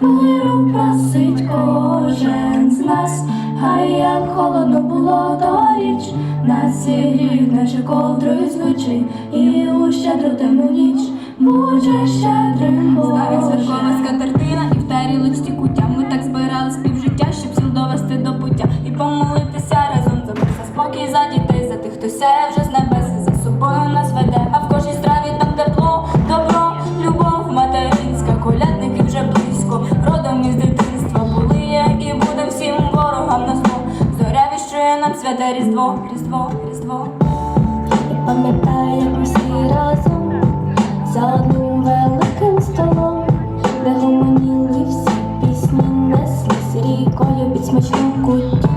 миру просить кожен з нас, а як холодно було торіч, нас зігрів, наче ковдрою звичай, і у щедру темну ніч буде щедрим Боже. святкова скатертина і в тарілочці куття. Ми так збирали співжиття, щоб сил довести до пуття і помолитися разом за спокій за дітей, за тих, хто сяє вже з небес, за собою нас веде. Святе різдво, різдво, різдво. І пам'ятаємо всі разом за одним великим столом, де гомоніли всі пісні, неслись рікою під смачну куттю.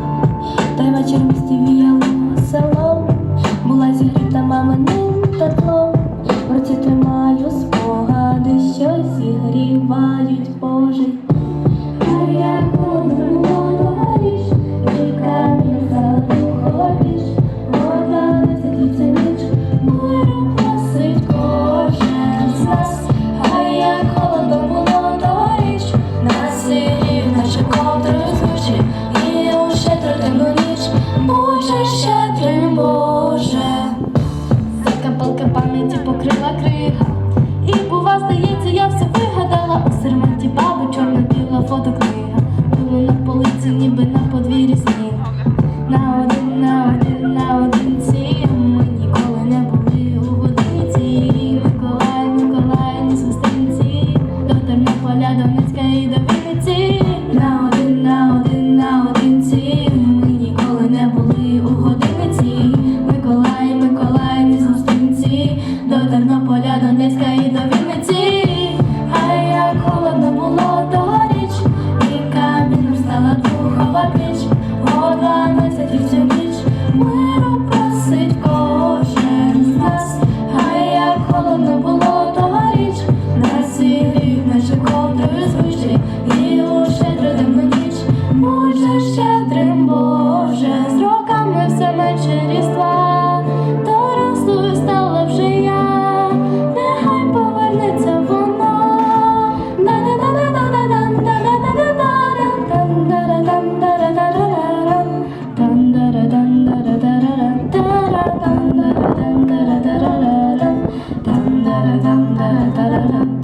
поля Донецька і до на один, на один, на одинці. Ми ніколи не були у годиниці. Миколай, Миколай, не зустрінці, до Тернополя до. Bye.